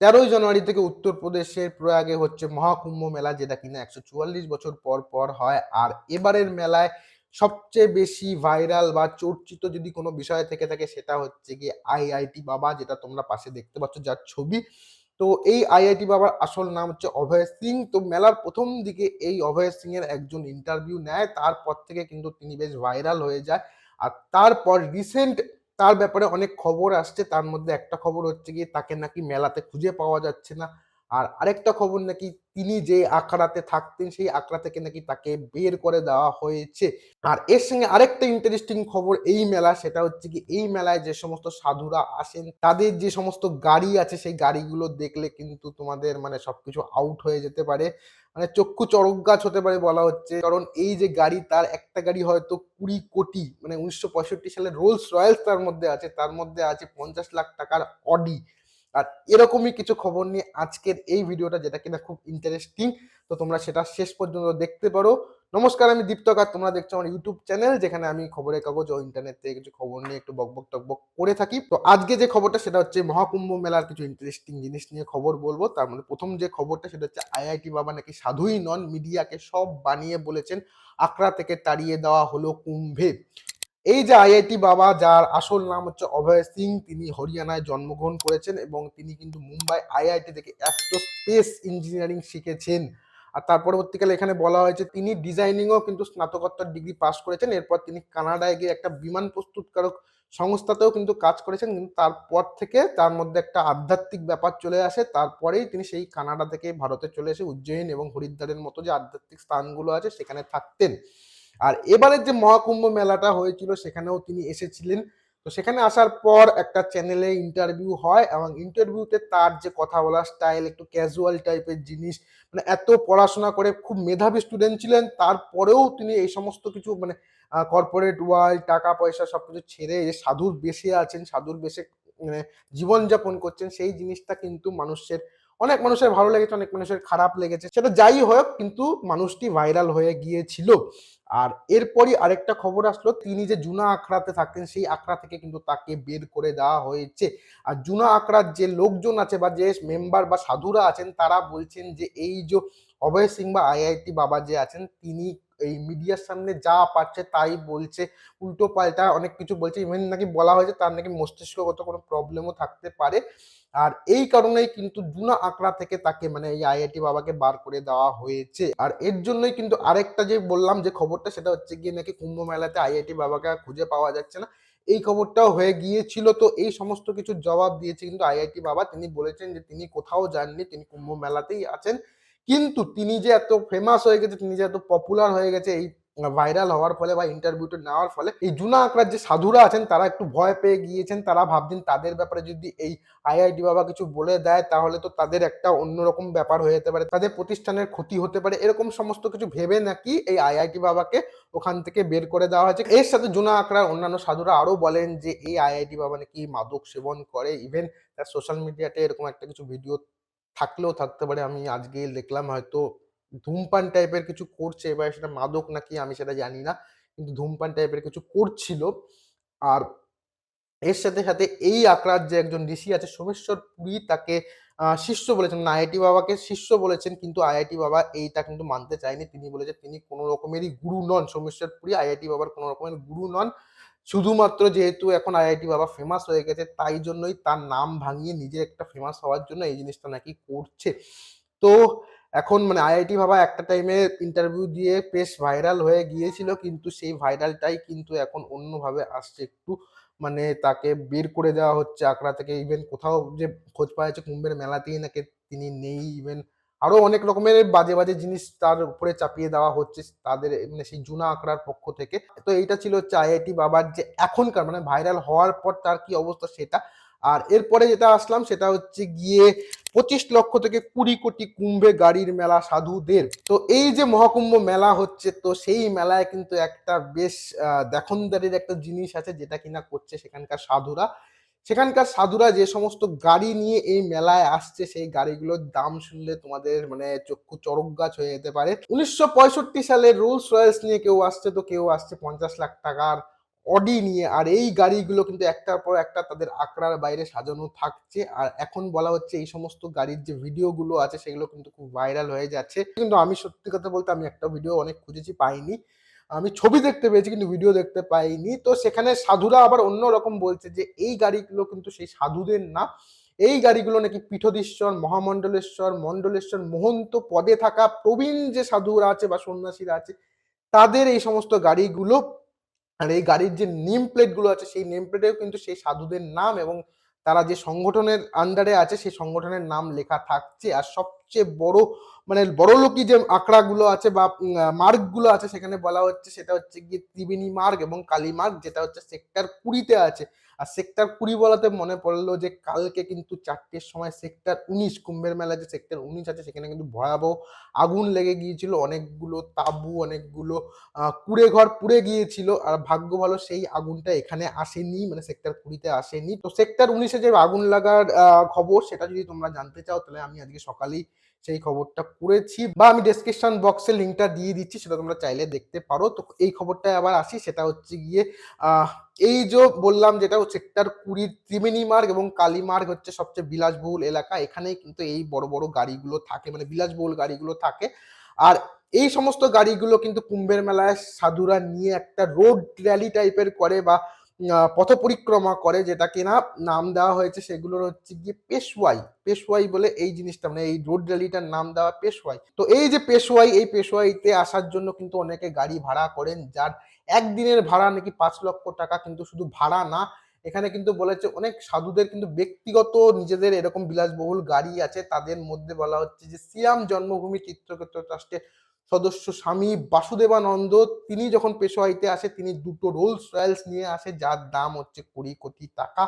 তেরোই জানুয়ারি থেকে উত্তরপ্রদেশের প্রয়াগে হচ্ছে মহাকুম্ভ মেলা, যেটা কিনা একশো চুয়াল্লিশ বছর পর পর হয়। আর এবারের মেলায় সবচেয়ে বেশি ভাইরাল বা চর্চিত যদি কোনো বিষয় থেকে থাকে, সেটা হচ্ছে গিয়ে আইআইটি বাবা, যেটা তোমরা পাশে দেখতে পাচ্ছ যার ছবি। তো এই আইআইটি বাবার আসল নাম হচ্ছে অভয় সিং। তো মেলার প্রথম দিকে এই অভয় সিং এর একজন ইন্টারভিউ নেয়। তারপর থেকে কিন্তু তিনি বেশ ভাইরাল হয়ে যায়। আর তারপর রিসেন্ট তার ব্যাপারে অনেক খবর আসছে, তার মধ্যে একটা খবর হচ্ছে গিয়ে তাকে নাকি মেলাতে খুঁজে পাওয়া যাচ্ছে না। আর আরেকটা খবর নাকি তিনি যে আখড়াতে থাকতেন, সেই আখড়া থেকে নাকি তাকে বের করে দেওয়া হয়েছে। আর এর সঙ্গে আরেকটা ইন্টারেস্টিং খবর এই মেলা সেটা হচ্ছে কি এই মেলায় যে সমস্ত সাধুরা আসেন, তাদের যে সমস্ত গাড়ি আছে, সেই গাড়িগুলো দেখলে কিন্তু তোমাদের মানে সবকিছু আউট হয়ে যেতে পারে। মানে চক্ষু চড়ক গাছ হতে পারে বলা হচ্ছে। কারণ এই যে গাড়ি, তার একটা গাড়ি হয়তো কুড়ি কোটি মানে উনিশশো পঁয়ষট্টি সালে রোলস রয়্যালস তার মধ্যে আছে, তার মধ্যে আছে পঞ্চাশ লাখ টাকার অডি আর এরকমই কিছু খবর নিয়ে আজকের এই ভিডিওটা যেটা কিনা খুব ইন্টারেস্টিং তো তোমরা সেটা শেষ পর্যন্ত দেখতে পারো। নমস্কার, আমি দীপ্তকার তোমরা দেখছ আমার ইউটিউব চ্যানেল যেখানে আমি খবরের কাগজ ও ইন্টারনেট থেকে কিছু খবর নিয়ে একটু বকবক টকবক করে থাকি। তো আজকে যে খবরটা, সেটা হচ্ছে মহাকুম্ভ মেলার কিছু ইন্টারেস্টিং জিনিস নিয়ে খবর বলব। তার মধ্যে প্রথম যে খবরটা, সেটা হচ্ছে আইআইটি বাবা নাকি সাধুই নন, মিডিয়াকে সব বানিয়ে বলেছেন আকরা থেকে তাড়িয়ে দেওয়া হলো কুম্ভে। এই যে আইআইটি বাবা, যার আসল নাম হচ্ছে অভয় সিং, তিনি হরিয়ানায় জন্মগ্রহণ করেছেন এবং তিনি কিন্তু মুম্বাই আইআইটি থেকে অ্যাস্ট্রোস্পেস ইঞ্জিনিয়ারিং শিখেছেন। আর তার পরবর্তীকালে এখানে বলা হয়েছে, তিনি ডিজাইনিংও কিন্তু স্নাতকোত্তর ডিগ্রি পাস করেছেন। এরপর তিনি কানাডায় গিয়ে একটা বিমান প্রস্তুতকারক সংস্থাতেও কিন্তু কাজ করেছেন। কিন্তু তারপর থেকে তার মধ্যে একটা আধ্যাত্মিক ব্যাপার চলে আসে। তারপরেই তিনি সেই কানাডা থেকে ভারতে চলে এসে উজ্জয়িন এবং হরিদ্বারের মতো যে আধ্যাত্মিক স্থানগুলো আছে, সেখানে থাকতেন। আর এবারের যে মহাকুম্ভ মেলাটা হয়েছিল, সেখানেও তিনি এসেছিলেন। তো সেখানে আসার পর একটা চ্যানেলে ইন্টারভিউ হয় এবং ইন্টারভিউতে তার যে কথা বলার স্টাইল একটু ক্যাজুয়াল টাইপের জিনিস মানে এত পড়াশোনা করে খুব মেধাবী স্টুডেন্ট ছিলেন, তারপরেও তিনি এই সমস্ত কিছু মানে কর্পোরেট ওয়ার্ল্ড টাকা পয়সা সবকিছু ছেড়ে যে সাধুর বেশে আছেন, সাধুর বেশে মানে জীবনযাপন করছেন, সেই জিনিসটা কিন্তু মানুষের অনেক মানুষের ভালো লেগেছে, অনেক মানুষের খারাপ লেগেছে। সেটা যাই হোক, কিন্তু মানুষটি ভাইরাল হয়ে গিয়েছিল। আর এরপরই আরেকটা খবর আসলো, তিনি যে জুনা আখড়াতে থাকতেন, সেই আখড়া থেকে কিন্তু তাকে বের করে দেওয়া হয়েছে। আর জুনা আখড়ার যে লোকজন আছে বা যে মেম্বার বা সাধুরা আছেন, তারা বলছেন যে, এই যে অভয় সিং বা আইআইটি বাবা যে আছেন, তিনি এই মিডিয়ার সামনে যা পাচ্ছে তাই বলছে, উল্টো পাল্টা অনেক কিছু বলছে ইভেন নাকি বলা হয়েছে তার নাকি মস্তিষ্কগত কোনো প্রবলেমও থাকতে পারে। আর এই কারণেই কিন্তু জুনা আঁকড়া থেকে তাকে মানে এই আইআইটি বাবাকে বার করে দেওয়া হয়েছে। আর এর জন্যই কিন্তু আরেকটা যে বললাম যে খবরটা, সেটা হচ্ছে গিয়ে নাকি কুম্ভ মেলাতে আইআইটি বাবাকে খুঁজে পাওয়া যাচ্ছে না। এই খবরটাও হয়ে গিয়েছিল। তো এই সমস্ত কিছু জবাব দিয়েছে কিন্তু আইআইটি বাবা। তিনি বলেছেন যে তিনি কোথাও যাননি, তিনি কুম্ভ মেলাতেই আছেন। কিন্তু তিনি যে এত ফেমাস হয়ে গেছে, তিনি যে এত পপুলার হয়ে গেছে, এই ভাইরাল হওয়ার ফলে বা ইন্টারভিউটা নেওয়ার ফলে, এই জুনা আঁকড়ার যে সাধুরা আছেন, তারা একটু ভয় পেয়ে গিয়েছেন। তারা ভাবছেন তাদের ব্যাপারে যদি এই আইআইটি বাবা কিছু বলে দেয়, তাহলে তো তাদের একটা অন্যরকম ব্যাপার হয়ে যেতে পারে, তাদের প্রতিষ্ঠানের ক্ষতি হতে পারে। এরকম সমস্ত কিছু ভেবে নাকি এই আইআইটি বাবাকে ওখান থেকে বের করে দেওয়া হয়েছে। এর সাথে জুনা আঁকড়ার অন্যান্য সাধুরা আরও বলেন যে, এই আইআইটি বাবা নাকি মাদক সেবন করে। ইভেন তার সোশ্যাল মিডিয়াতে এরকম একটা কিছু ভিডিও থাকলেও থাকতে পারে। আমি আজকে দেখলাম হয়তো ধূমপান টাইপের কিছু করছে, এবার সেটা মাদক নাকি আমি সেটা জানি না। কিন্তু ধূমপান টাইপের কিছু করছিল। আর এর সাথে সাথে এই আঁকড়ার যে একজন ঋষি আছে সোমেশ্বর পুরী তাকে শিষ্য বলেছেন। না আইআইটি বাবাকে শিষ্য বলেছেন, কিন্তু আইআইটি বাবা এইটা কিন্তু মানতে চায়নি। তিনি বলেছেন তিনি কোনো রকমেরই গুরু নন। সোমেশ্বর পুরী আইআইটি বাবার কোনো রকমের গুরু নন। শুধুমাত্র যেহেতু এখন আইআইটি বাবা ফেমাস হয়ে গেছে, তাই জন্যই তার নাম ভাঙিয়ে নিজে একটা ফেমাস হওয়ার জন্য এই জিনিসটা নাকি করছে। তো এখন মানে আইআইটি বাবা একটা টাইমে ইন্টারভিউ দিয়ে বেশ ভাইরাল হয়ে গিয়েছিল, কিন্তু সেই ভাইরালটাই কিন্তু এখন অন্যভাবে আসছে। একটু মানে তাকে বের করে দেওয়া হচ্ছে আকড়া থেকে ইভেন কোথাও যে খোঁজ পাওয়া যাচ্ছে, কুম্ভের মেলাতেই নাকি তিনি নেই ইভেন আরও অনেক রকমের বাজে বাজে জিনিস তার উপরে চাপিয়ে দেওয়া হচ্ছে তাদের মানে সেই জুনা আঁকড়ার পক্ষ থেকে। তো এইটা ছিল হচ্ছে আইআইটি বাবার যে এখনকার মানে ভাইরাল হওয়ার পর তার কি অবস্থা সেটা। আর এরপরে যেটা আসলাম সেটা হচ্ছে গিয়ে পঁচিশ লক্ষ থেকে কুড়ি কোটি কুম্ভে গাড়ির মেলা সাধুদের। তো এই যে মহাকুম্ভ মেলা হচ্ছে, তো সেই মেলায় কিন্তু একটা বেশ দেখনদারির একটা জিনিস আছে যেটা কিনা করছে সেখানকার সাধুরা। সেখানকার সাধুরা যে সমস্ত গাড়ি নিয়ে এই মেলায় আসছে, সেই গাড়িগুলোর দাম শুনলে তোমাদের মানে চক্ষু চরক গাছ হয়ে যেতে পারে। উনিশশো সালে রোলস রয়েলস নিয়ে কেউ আসছে তো কেউ আসছে পঞ্চাশ লাখ টাকার অডি নিয়ে। আর এই গাড়িগুলো কিন্তু একটার পর একটা তাদের আকড়ার বাইরে সাজানো থাকছে। আর এখন বলা হচ্ছে এই সমস্ত গাড়ির যে ভিডিওগুলো আছে, সেগুলো কিন্তু খুব ভাইরাল হয়ে যাচ্ছে। কিন্তু আমি সত্যি কথা বলতে আমি একটা ভিডিও অনেক খুঁজেছি, পাইনি। আমি ছবি দেখতে পেয়েছি কিন্তু ভিডিও দেখতে পাইনি। তো সেখানে সাধুরা আবার অন্য রকম বলছে যে, এই গাড়িগুলো কিন্তু সেই সাধুদের না। এই গাড়িগুলো নাকি পীঠধীশ্বর, মহামণ্ডলেশ্বর, মণ্ডলেশ্বর মহন্ত পদে থাকা প্রবীণ যে সাধুরা আছে বা সন্ন্যাসীরা আছে, তাদের এই সমস্ত গাড়িগুলো আর এই গাড়ির যে নেম প্লেটগুলো আছে, সেই নেম প্লেটেও কিন্তু সেই সাধুদের নাম এবং তারা যে সংগঠনের আন্ডারে আছে, সেই সংগঠনের নাম লেখা থাকছে। আর সবচেয়ে বড় মানে বড়লোকি যে আঁকড়াগুলো আছে বা মার্গগুলো আছে, সেখানে বলা হচ্ছে সেটা হচ্ছে গিয়ে ত্রিবেণী মার্গ এবং কালী মার্গ যেটা হচ্ছে সেক্টর কুড়িতে আছে। আর সেক্টর কুড়ি বলাতে মনে পড়ল যে কালকে কিন্তু চারটের সময় সেক্টর উনিশ, কুম্ভের মেলা যে সেক্টর উনিশ আছে, সেখানে কিন্তু ভয়াবহ আগুন লেগে গিয়েছিল। অনেকগুলো তাঁবু, অনেকগুলো কুড়ে ঘর পুড়ে গিয়েছিল। আর ভাগ্য ভালো সেই আগুনটা এখানে আসেনি মানে সেক্টর কুড়িতে আসেনি। তো সেক্টর উনিশে যে আগুন লাগার খবর, সেটা যদি তোমরা জানতে চাও, তাহলে আমি আজকে সকালেই সেই খবরটা করেছি বা আমি ডেসক্রিপশন বক্সে লিঙ্কটা দিয়ে দিচ্ছি, সেটা তোমরা চাইলে দেখতে পারো। তো এই খবরটা আবার আসি, সেটা হচ্ছে গিয়ে এই যে বললাম যেটা সেক্টর কুড়ির ত্রিবেণী মার্গ এবং কালী মার্গ হচ্ছে সবচেয়ে বিলাসবহুল এলাকা। এখানেই কিন্তু এই বড় বড় গাড়িগুলো থাকে মানে বিলাসবহুল গাড়িগুলো থাকে। আর এই সমস্ত গাড়িগুলো কিন্তু কুম্ভের মেলায় সাধুরা নিয়ে একটা রোড র্যালি টাইপের করে বা পথ পরিক্রমা করে যেটা কিনা নাম দেওয়া হয়েছে সেগুলোর হচ্ছে গিয়ে পেশওয়াই। পেশওয়াই বলে এই জিনিসটা মানে এই রোড র্যালিটার নাম দেওয়া পেশওয়াই। তো এই যে পেশওয়াই, এই পেশওয়াইতে আসার জন্য কিন্তু অনেকে গাড়ি ভাড়া করেন, যার একদিনের ভাড়া নাকি পাঁচ লক্ষ টাকা কিন্তু শুধু ভাড়া না, এখানে কিন্তু বলেছে অনেক সাধুদের কিন্তু ব্যক্তিগত নিজেদের এরকম বিলাসবহুল গাড়ি আছে, তাদের মধ্যে বলা হচ্ছে যে সিয়াম জন্মভূমি চিত্রক্ষেত্র ট্রাস্টের সদস্য স্বামী বাসুদেবানন্দ, তিনি যখন পেশোয়াইতে আসে, তিনি দুটো রোলস রয়্যালস নিয়ে আসে, যার দাম হচ্ছে কুড়ি কোটি টাকা।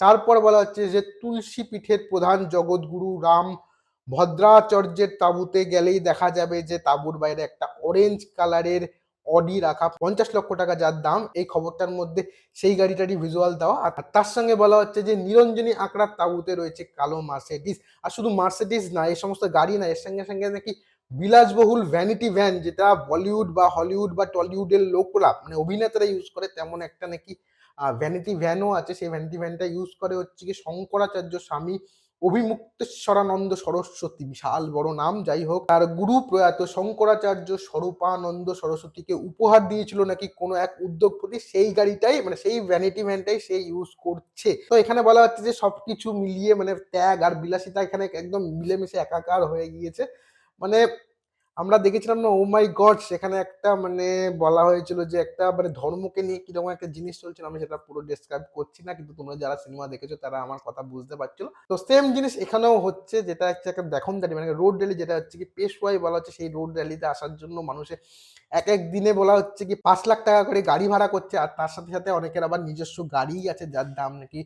তারপর বলা হচ্ছে যে, তুলসী পীঠের প্রধান জগৎগুরু রাম ভদ্রাচার্যের তাঁবুতে গেলেই দেখা যাবে যে, তাঁবুর বাইরে একটা অরেঞ্জ কালারের অডি রাখা, পঞ্চাশ লক্ষ টাকা যার দাম, এই খবরটার মধ্যে সেই গাড়িটারই ভিজুয়াল দেওয়া। আর তার সঙ্গে বলা হচ্ছে যে, নিরঞ্জনী আঁকড়ার তাঁবুতে রয়েছে কালো মার্সেডিস আর শুধু মার্সেডিস না, এই সমস্ত গাড়ি না, এর সঙ্গে সঙ্গে নাকি বিলাসবহুল ভ্যানিটি ভ্যান যেটা বলিউড বা হলিউড বা টলিউডের লোকরা মানে অভিনেতারা ইউজ করে, তেমন একটা নাকি ভ্যানিটি ভ্যানও আছে। সেই ভ্যানিটি ভ্যানটা ইউজ করে হচ্ছে কি শঙ্করাচার্য স্বামী অভিমুক্তেশ্বরানন্দ সরস্বতী, বিশাল বড় নাম, যাই হোক। তার গুরু প্রয়াত শঙ্করাচার্য স্বরূপানন্দ সরস্বতীকে উপহার দিয়েছিল নাকি কোনো এক উদ্যোগপতি, সেই গাড়িটাই মানে সেই ভ্যানিটি ভ্যানটাই সে ইউজ করছে। তো এখানে বলা হচ্ছে যে সবকিছু মিলিয়ে মানে ত্যাগ আর বিলাসিতা এখানে একদম মিলেমিশে একাকার হয়ে গিয়েছে। মানে আমরা দেখেছিলাম না ও মাই গড সেখানে একটা মানে বলা হয়েছিল যে একটা মানে ধর্মকে নিয়ে কীরকম একটা জিনিস চলছিল আমি সেটা পুরো ডেসক্রাইব করছি না, কিন্তু তোমরা যারা সিনেমা দেখেছ তারা আমার কথা বুঝতে পারছিল। তো সেম জিনিস এখানেও হচ্ছে, যেটা হচ্ছে একটা দেখুন দাঁড়িয়ে মানে রোড র্যালি যেটা হচ্ছে কি পেশওয়াই বলা হচ্ছে, সেই রোড র্যালিতে আসার জন্য মানুষের এক এক দিনে বলা হচ্ছে কি, পাঁচ লাখ টাকা করে গাড়ি ভাড়া করছে, আর তার সাথে সাথে অনেকের আবার নিজস্ব গাড়ি আছে, যার দাম নাকি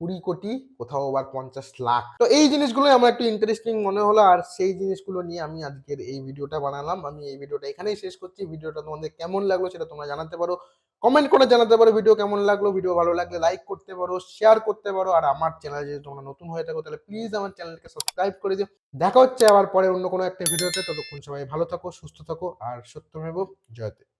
কুড়ি কোটি, কোথাও আবার পঞ্চাশ লাখ। তো এই জিনিসগুলো আমার একটু ইন্টারেস্টিং মনে হলো, আর সেই জিনিসগুলো নিয়ে আমি আজকের এই ভিডিওটা বানালাম। আমি এই ভিডিওটা এখানেই শেষ করছি। ভিডিওটা তোমাদের কেমন লাগল সেটা তোমরা জানাতে পারো। কমেন্ট করে জানাতে পারো ভিডিও কেমন লাগল। ভিডিও ভালো লাগলে লাইক করতে পারো শেয়ার করতে পারো। আর আমার চ্যানেল যদি তোমরা নতুন হয়ে থাকো, তাহলে প্লিজ আমার চ্যানেলকে সাবস্ক্রাইব করে দিও। দেখা হচ্ছে আবার পরে অন্য কোনো একটা ভিডিওতে ততক্ষণ সবাই ভালো থাকো, সুস্থ থাকো। আর সত্যমেব, জয়তে।